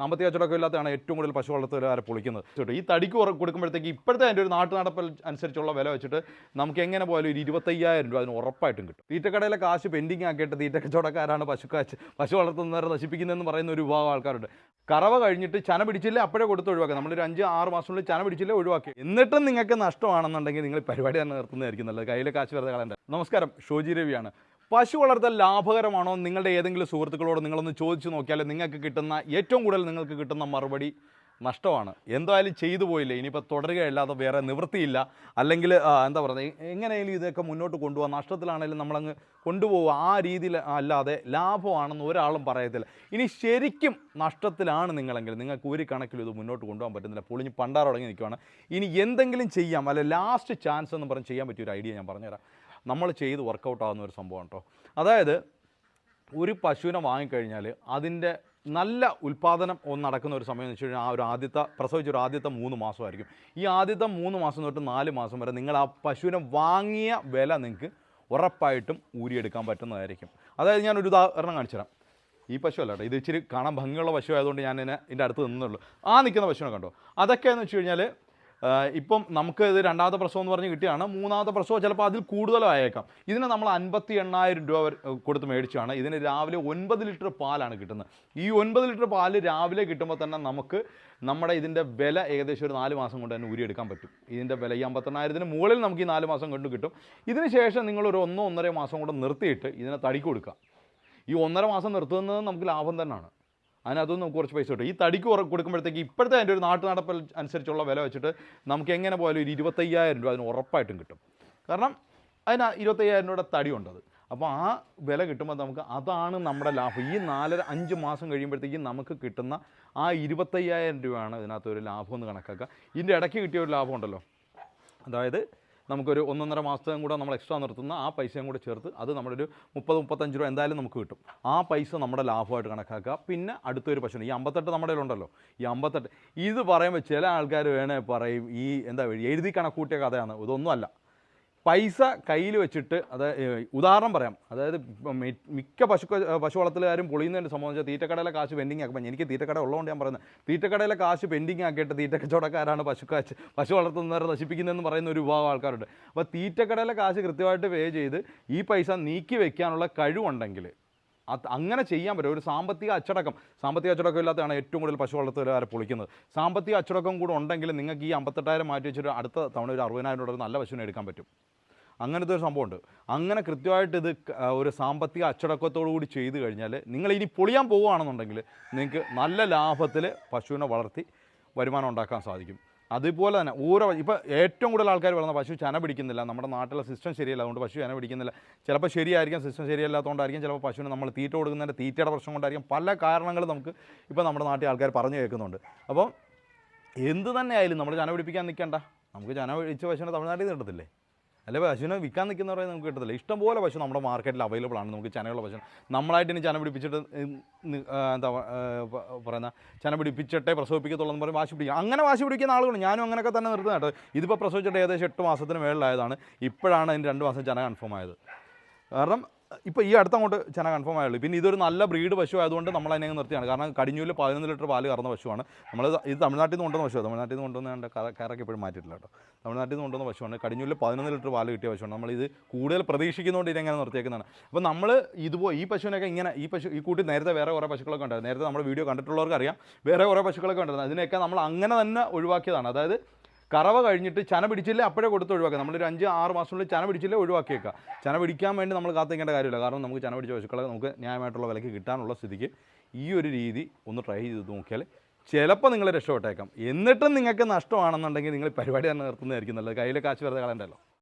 സാമ്പത്തിക കച്ചവടമൊക്കെ ഇല്ലാത്തതാണ് ഏറ്റവും കൂടുതൽ പശു വളർത്തുകാരെ പൊളിക്കുന്നത്. ഈ തടിക്ക് കൊടുക്കുമ്പോഴത്തേക്ക് ഇപ്പോഴത്തെ അതിന്റെ ഒരു നാട്ടു നടപ്പ് അനുസരിച്ചുള്ള വില വെച്ചിട്ട് നമുക്ക് എങ്ങനെ പോയാലും ഒരു ഇരുപത്തയ്യായിരം രൂപ അതിന് ഉറപ്പായിട്ടും കിട്ടും. തീറ്റക്കടയിലെ കാശ് പെൻഡിങ് ആക്കിയിട്ട് തീറ്റ കച്ചവടക്കാരാണ് പശു കാശ് പശു വളർത്തുന്നവരെ നശിപ്പിക്കുന്നതെന്ന് പറയുന്ന ഒരു വിഭാഗം ആൾക്കാരുണ്ട്. കറവ കഴിഞ്ഞിട്ട് ചന പിടിച്ചില്ല അപ്പോഴേ കൊടുത്ത് ഒഴിവാക്കുക നമ്മളൊരു അഞ്ച് ആറ് മാസത്തിനുള്ളിൽ ചന പിടിച്ചില്ല ഒഴിവാക്കി. എന്നിട്ടും നിങ്ങൾക്ക് നഷ്ടമാണെന്നുണ്ടെങ്കിൽ നിങ്ങൾ പരിപാടി തന്നെ നിർത്തുന്നതായിരിക്കും നല്ലത്. കയ്യിലെ കാശ് വെറുതെ കളയണ്ട. നമസ്കാരം. ഷോജി രവിയാണ്. പശു വളർത്തൽ ലാഭകരമാണോ? നിങ്ങളുടെ ഏതെങ്കിലും സുഹൃത്തുക്കളോട് നിങ്ങളൊന്ന് ചോദിച്ചു നോക്കിയാൽ നിങ്ങൾക്ക് കിട്ടുന്ന ഏറ്റവും കൂടുതൽ നിങ്ങൾക്ക് കിട്ടുന്ന മറുപടി നഷ്ടമാണ്. എന്തായാലും ചെയ്തു പോയില്ലേ? ഇനിയിപ്പോൾ തുടരുകയല്ലാതെ വേറെ നിവൃത്തിയില്ല. അല്ലെങ്കിൽ എന്താ പറയുക എങ്ങനെയെങ്കിലും ഇതൊക്കെ മുന്നോട്ട് കൊണ്ടുപോകാം. നഷ്ടത്തിലാണെങ്കിലും നമ്മളങ്ങ് കൊണ്ടുപോകുക ആ രീതിയിൽ അല്ലാതെ ലാഭമാണെന്ന് ഒരാളും പറയത്തില്ല. ഇനി ശരിക്കും നഷ്ടത്തിലാണ് നിങ്ങളെങ്കിൽ നിങ്ങൾക്ക് ഒരു കണക്കിലും ഇത് മുന്നോട്ട് കൊണ്ടുപോകാൻ പറ്റുന്നില്ല. പൊളിഞ്ഞ് പണ്ടാറ് തുടങ്ങി നിൽക്കുവാണ്. ഇനി എന്തെങ്കിലും ചെയ്യാം. അല്ലെ ലാസ്റ്റ് ചാൻസ് എന്ന് പറഞ്ഞ് ചെയ്യാൻ പറ്റിയ ഒരു ഐഡിയ ഞാൻ പറഞ്ഞുതരാം. നമ്മൾ ചെയ്ത് വർക്കൗട്ട് ആകുന്ന ഒരു സംഭവം കേട്ടോ അതായത് ഒരു പശുവിനെ വാങ്ങിക്കഴിഞ്ഞാൽ അതിന്റെ നല്ല ഉൽപ്പാദനം ഒന്ന് നടക്കുന്ന ഒരു സമയം എന്ന് വെച്ച് കഴിഞ്ഞാൽ ആ ഒരു ആദ്യത്തെ പ്രസവിച്ച ഒരു ആദ്യത്തെ മൂന്ന് മാസമായിരിക്കും. ഈ ആദ്യത്തെ മൂന്ന് മാസം തൊട്ട് നാല് മാസം വരെ നിങ്ങൾ ആ പശുവിനെ വാങ്ങിയ വില നിങ്ങൾക്ക് ഉറപ്പായിട്ടും ഊരിയെടുക്കാൻ പറ്റുന്നതായിരിക്കും. അതായത് ഞാനൊരു ഉദാഹരണം കാണിച്ചു തരാം. ഈ പശു അല്ല കേട്ടോ ഇത് ഇച്ചിരി കാണാൻ ഭംഗിയുള്ള പശു ആയതുകൊണ്ട് ഞാൻ ഇതിനെ ഇതിന്റെ അടുത്ത് നിന്നുള്ളൂ. ആ നിൽക്കുന്ന പശുവിനെ കണ്ടോ? അതൊക്കെ എന്ന് വെച്ച് കഴിഞ്ഞാൽ ഇപ്പം നമുക്ക് ഇത് രണ്ടാമത്തെ പ്രസവം എന്ന് പറഞ്ഞ് കിട്ടിയാണ് മൂന്നാമത്തെ പ്രസവം ചിലപ്പോൾ അതിൽ കൂടുതലോ ആയേക്കാം. ഇതിന് നമ്മൾ അൻപത്തി എണ്ണായിരം രൂപ കൊടുത്ത് മേടിച്ചാണ് ഇതിന് രാവിലെ ഒൻപത് ലിറ്റർ പാലാണ് കിട്ടുന്നത്. ഈ ഒൻപത് ലിറ്റർ പാൽ രാവിലെ കിട്ടുമ്പോൾ തന്നെ നമുക്ക് നമ്മുടെ ഇതിന്റെ വില ഏകദേശം ഒരു നാല് മാസം കൊണ്ട് തന്നെ ഊരിയെടുക്കാൻ പറ്റും. ഇതിന്റെ വില ഈ അമ്പത്തെണ്ണായിരത്തിന് മുകളിൽ നമുക്ക് ഈ നാല് മാസം കൊണ്ട് കിട്ടും. ഇതിന് ശേഷം നിങ്ങൾ ഒരു ഒന്നോ ഒന്നര മാസം കൊണ്ട് നിർത്തിയിട്ട് ഇതിനെ തടിക്ക് കൊടുക്കുക. ഈ ഒന്നര മാസം നിർത്തുന്നത് നമുക്ക് ലാഭം തന്നെയാണ്. അതിനകത്തുനിന്ന് നമുക്ക് കുറച്ച് പൈസ കിട്ടും. ഈ തടിക്ക് കൊടുക്കുമ്പോഴത്തേക്ക് ഇപ്പോഴത്തെ അതിന്റെ ഒരു നാട്ടു നടപ്പ് അനുസരിച്ചുള്ള വില വെച്ചിട്ട് നമുക്ക് എങ്ങനെ പോയാലും ഒരു ഇരുപത്തയ്യായിരം രൂപ അതിന് ഉറപ്പായിട്ടും കിട്ടും. കാരണം അതിന് ഇരുപത്തയ്യായിരം രൂപയുടെ തടി ഉണ്ടത് അപ്പോൾ ആ വില കിട്ടുമ്പോൾ നമുക്ക് അതാണ് നമ്മുടെ ലാഭം. ഈ നാലര അഞ്ച് മാസം കഴിയുമ്പോഴത്തേക്കും നമുക്ക് കിട്ടുന്ന ആ ഇരുപത്തയ്യായിരം രൂപയാണ് ഇതിനകത്ത് ഒരു ലാഭം എന്ന് കണക്കാക്കുക. ഇതിന്റെ ഇടയ്ക്ക് കിട്ടിയ ഒരു ലാഭം ഉണ്ടല്ലോ. അതായത് നമുക്കൊരു ഒന്നൊന്നര മാസം കൂടെ നമ്മൾ എക്സ്ട്രാ നിർത്തുന്ന ആ പൈസയും കൂടെ ചേർത്ത് അത് നമ്മുടെ ഒരു മുപ്പത് മുപ്പത്തഞ്ച് രൂപ എന്തായാലും നമുക്ക് കിട്ടും. ആ പൈസ നമ്മുടെ ലാഭമായിട്ട് കണക്കാക്കുക. പിന്നെ അടുത്തൊരു പശുവിന് ഈ അമ്പത്തെട്ട് നമ്മുടെ ഉണ്ടല്ലോ ഈ അമ്പത്തെട്ട് ഇത് പറയുമ്പോൾ ചില ആൾക്കാർ വേണേൽ പറയും ഈ എന്താ എഴുതി കണക്കൂട്ടിയ കഥയാണ്. ഇതൊന്നുമല്ല പൈസ കയ്യിൽ വെച്ചിട്ട് അത് ഉദാഹരണം പറയാം. അതായത് മിക്ക പശു പശു വളർത്തലുകാരും പൊളിയുന്നതിന്റെ സംബന്ധിച്ച് തീറ്റക്കടയിലെ കാശ് പെൻഡിങ് ആക്കുമ്പോൾ എനിക്ക് തീറ്റക്കട ഉള്ളതുകൊണ്ട് ഞാൻ പറയുന്നത്. തീറ്റക്കടയിലെ കാശ് പെൻഡിങ് ആക്കിയിട്ട് തീറ്റ കച്ചവടക്കാരാണ് പശു കാശ് പശു വളർത്തുന്നവരെ നശിപ്പിക്കുന്നതെന്ന് പറയുന്ന ഒരു വിഭാഗം ആൾക്കാരുണ്ട്. അപ്പോൾ തീറ്റക്കടയിലെ കാശ് കൃത്യമായിട്ട് പേ ചെയ്ത് ഈ പൈസ നീക്കി വെക്കാനുള്ള കഴിവുണ്ടെങ്കിൽ അത് അങ്ങനെ ചെയ്യാൻ പറ്റും. ഒരു സാമ്പത്തിക അച്ചടക്കം. സാമ്പത്തിക അച്ചടക്കം ഇല്ലാത്തതാണ് ഏറ്റവും കൂടുതൽ പശു വളർത്തുകാരെ പൊളിക്കുന്നത്. സാമ്പത്തിക അച്ചടക്കം കൂടെ ഉണ്ടെങ്കിൽ നിങ്ങൾക്ക് ഈ അമ്പത്തെട്ടായിരം മാറ്റി വെച്ചൊരു അടുത്ത തവണ ഒരു അറുപതിനായിരം രൂപ നല്ല പശുവിനെ എടുക്കാൻ പറ്റും. അങ്ങനത്തെ ഒരു സംഭവമുണ്ട്. അങ്ങനെ കൃത്യമായിട്ട് ഇത് ഒരു സാമ്പത്തിക അച്ചടക്കത്തോടു കൂടി ചെയ്തു കഴിഞ്ഞാൽ നിങ്ങൾ ഇനി പൊളിയാൻ പോവുകയാണെന്നുണ്ടെങ്കിൽ നിങ്ങൾക്ക് നല്ല ലാഭത്തിൽ പശുവിനെ വളർത്തി വരുമാനം ഉണ്ടാക്കാൻ സാധിക്കും. അതുപോലെ തന്നെ ഓരോ ഇപ്പോൾ ഏറ്റവും കൂടുതൽ ആൾക്കാർ പറയുന്ന പശു ചന പിടിക്കുന്നില്ല. നമ്മുടെ നാട്ടിലെ സിസ്റ്റം ശരിയല്ല. അതുകൊണ്ട് പശു ചന പിടിക്കുന്നില്ല. ചിലപ്പോൾ ശരിയായിരിക്കും സിസ്റ്റം ശരിയല്ലാത്തതുകൊണ്ടായിരിക്കും ചിലപ്പോൾ പശുവിന് നമ്മൾ തീറ്റ കൊടുക്കുന്നതിന്റെ തീറ്റയുടെ പ്രശ്നം കൊണ്ടായിരിക്കും. പല കാരണങ്ങൾ നമുക്ക് ഇപ്പോൾ നമ്മുടെ നാട്ടിൽ ആൾക്കാർ പറഞ്ഞു കേൾക്കുന്നുണ്ട്. അപ്പോൾ എന്ത് തന്നെ ആയാലും നമ്മൾ ചന പിടിപ്പിക്കാൻ നിൽക്കണ്ട നമുക്ക് ചന പിടിച്ച പശുവിനെ തമിഴ്നാട്ടിൽ നിന്ന് കിട്ടത്തില്ലേ? അല്ലെ പശുവിനെ വിൽക്കാൻ നിൽക്കുന്നവരെ നമുക്ക് കിട്ടത്തില്ല. ഇഷ്ടംപോലെ പശു നമ്മുടെ മാർക്കറ്റിൽ അവൈലബിൾ ആണ്. നമുക്ക് ചനയുള്ള പശു നമ്മളായിട്ട് ഇനി ചന പിടിപ്പിച്ചിട്ട് എന്താ പറയുന്ന ചന പിടിപ്പിച്ചിട്ടേ പ്രസവിപ്പിക്കത്തുള്ളൂ എന്ന് പറയുമ്പോൾ വാശി പിടിക്കും. അങ്ങനെ വാശി പിടിക്കുന്ന ആളുകളും ഞാനും അങ്ങനെയൊക്കെ തന്നെ നിർത്തുന്ന കേട്ടോ. ഇതിപ്പോൾ പ്രസവിച്ചിട്ട് ഏകദേശം എട്ട് മാസത്തിന് മേളിലായതാണ്. ഇപ്പോഴാണ് അതിന് രണ്ട് മാസം ചന കൺഫേം ആയത്. കാരണം ഇപ്പോൾ ഈ അടുത്തങ്ങോട്ട് ചന കൺഫേം ആയുള്ളൂ. പിന്നെ ഇതൊരു നല്ല ബ്രീഡ് പശു ആയതുകൊണ്ട് നമ്മൾ അതിനെ നിർത്തിയാണ്. കാരണം കടിഞ്ഞൂൽ പതിനൊന്ന് ലിറ്റർ പാൽ കറന്ന പശുവാണ്. നമ്മൾ ഇത് തമിഴ്നാട്ടിൽ നിന്ന് കൊണ്ടുവന്ന പശുവാണ് തമിഴ്നാട്ടിൽ നിന്ന് കൊണ്ടുവന്ന കറക്ക് ഇപ്പോഴും മാറ്റിയിട്ടില്ല കേട്ടോ. തമിഴ്നാട്ടിൽ നിന്ന് കൊണ്ടുവന്ന പശുവാണ്. കടിഞ്ഞൂൽ പതിനൊന്ന് ലിറ്റർ പാൽ കിട്ടിയ പശുവാണ്. നമ്മൾ ഇത് കൂടുതൽ പ്രതീക്ഷിക്കുന്നതുകൊണ്ട് ഇതെങ്ങനെ നിർത്തിയേക്കുന്നതാണ്. അപ്പോൾ നമ്മൾ ഇതുപോലെ ഈ പശുവിനൊക്കെ ഇങ്ങനെ ഈ പശു ഈ കൂട്ടി നേരത്തെ വേറെ കുറേ പശുക്കളൊക്കെ ഉണ്ടായിരുന്നു. നേരത്തെ നമ്മുടെ വീഡിയോ കണ്ടിട്ടുള്ളവർക്ക് അറിയാം വേറെ കുറേ പശുക്കളൊക്കെ ഉണ്ടായിരുന്നു. അതിനെയൊക്കെ നമ്മൾ അങ്ങനെ തന്നെ ഒഴിവാക്കിയതാണ്. അതായത് കറവ കഴിഞ്ഞിട്ട് ചന പിടിച്ചില്ലേ അപ്പോഴേ കൊടുത്ത് ഒഴിവാക്കുക. നമ്മളൊരു അഞ്ച് ആറ് മാസത്തിനുള്ളിൽ ചന പിടിച്ചില്ലേ ഒഴിവാക്കിയേക്കുക. ചന പിടിക്കാൻ വേണ്ടി നമ്മൾ കാത്തിക്കേണ്ട കാര്യമില്ല. കാരണം നമുക്ക് ചന പിടിച്ച പശുക്കളെ നമുക്ക് ന്യായമായിട്ടുള്ള വിലയ്ക്ക് കിട്ടാനുള്ള സ്ഥിതിക്ക് ഈ ഒരു രീതി ഒന്ന് ട്രൈ ചെയ്ത് നോക്കിയാൽ ചിലപ്പോൾ നിങ്ങൾ രക്ഷപ്പെട്ടേക്കാം. എന്നിട്ടും നിങ്ങൾക്ക് നഷ്ടമാണെന്നുണ്ടെങ്കിൽ നിങ്ങൾ പരിപാടി തന്നെ നിർത്തുന്നതായിരിക്കും നല്ലത്. കയ്യിലെ കാശ് വെറുതെ കളയണ്ടല്ലോ.